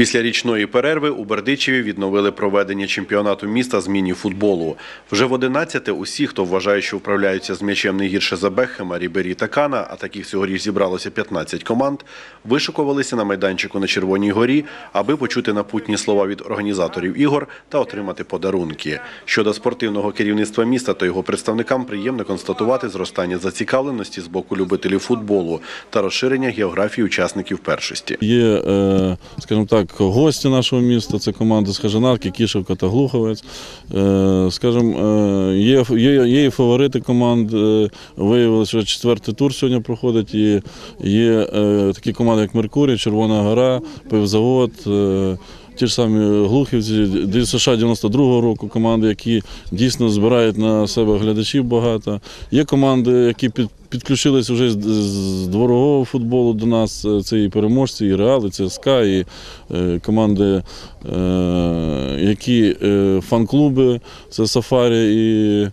Після річної перерви у Бердичеві відновили проведення чемпіонату міста з міні-футболу. Вже в 11-те усі, хто вважає, що вправляються з м'ячем не гірше за Бекхема, Рібері та Кана, а таких цьогоріч зібралося 15 команд, вишикувалися на майданчику на Червоній горі, аби почути напутні слова від організаторів ігор та отримати подарунки. Щодо спортивного керівництва міста, то його представникам приємно констатувати зростання зацікавленості з боку любителів футболу та розширення географії учасників першості. Є, е, скажімо так, гості нашого міста, це команди з Хажанарки, Кішевка та Глуховець. Е, Скажімо, е, є, є, є і фаворити команд. е, Виявилося, що четвертий тур сьогодні проходить. І є такі команди, як Меркурій, Червона Гора, Пивзавод. Ті ж самі Глухівці, ДСШ 92-го року команди, які дійсно збирають на себе глядачів багато. Є команди, які під, підключились вже з, дворового футболу до нас. Е, Це і переможці, і Реал, і ЦСКА, і е, команди, е, які фан-клуби, це Сафарі і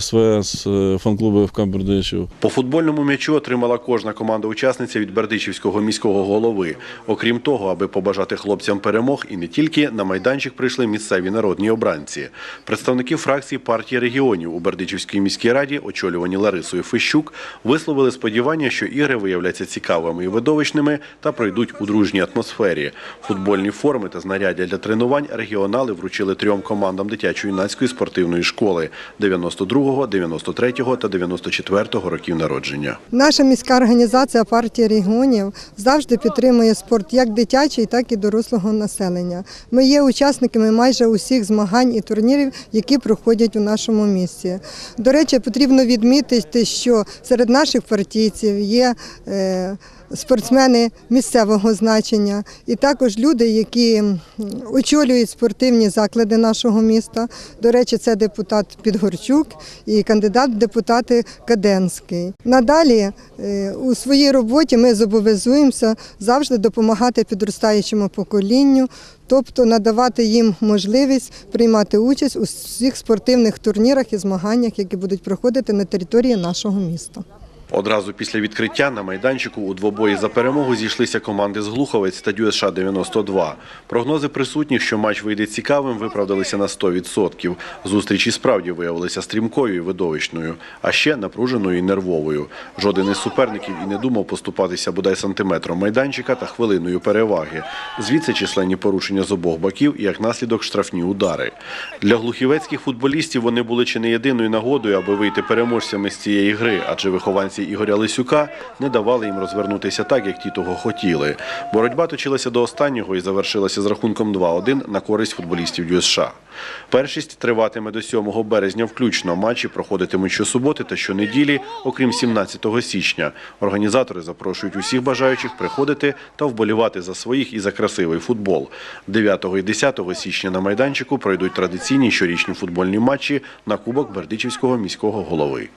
СВС, е, фан-клуби ФК Бердичів. По футбольному м'ячу отримала кожна команда-учасниця від Бердичівського міського голови. Окрім того, аби побажати хлопцям перемог, і не тільки на майданчик прийшли місцеві народні обранці. Представники фракції партії регіонів у Бердичівській міській раді, очолювані Ларисою Фищук, висловили сподівання, що ігри виявляться цікавими і видовищними та пройдуть у дружній атмосфері. Футбольні форми та знаряддя для тренувань регіонали вручили трьом командам дитячо-юнацької спортивної школи 92-го, 93-го та 94-го років народження. Наша міська організація партії регіонів завжди підтримує спорт як дитячий, так і дорослого населення. Ми є учасниками майже усіх змагань і турнірів, які проходять у нашому місті. До речі, потрібно відмітити, що серед наших партійців є е, спортсмени місцевого значення, і також люди, які очолюють спортивні заклади нашого міста. До речі, це депутат Підгорчук і кандидат в депутати Каденський. Надалі е, у своїй роботі ми зобов'язуємося завжди допомагати підростаючому поколінню, тобто надавати їм можливість приймати участь у всіх спортивних турнірах і змаганнях, які будуть проходити на території нашого міста. Одразу після відкриття на майданчику у двобої за перемогу зійшлися команди з Глуховець та ДЮСШ 92. Прогнози присутніх, що матч вийде цікавим, виправдалися на 100%. Зустріч і справді виявилася стрімкою і видовищною, а ще напруженою і нервовою. Жоден із суперників і не думав поступатися бодай сантиметром майданчика та хвилиною переваги. Звідси численні порушення з обох боків і як наслідок штрафні удари. Для глухівецьких футболістів вони були чи не єдиною нагодою, аби вийти переможцями з цієї гри, адже вихованці Ігоря Лисюка не давали їм розвернутися так, як ті того хотіли. Боротьба точилася до останнього і завершилася з рахунком 2-1 на користь футболістів ДЮСШ. Першість триватиме до 7 березня включно. Матчі проходитимуть щосуботи та щонеділі, окрім 17 січня. Організатори запрошують усіх бажаючих приходити та вболівати за своїх і за красивий футбол. 9 і 10 січня на майданчику пройдуть традиційні щорічні футбольні матчі на Кубок Бердичівського міського голови.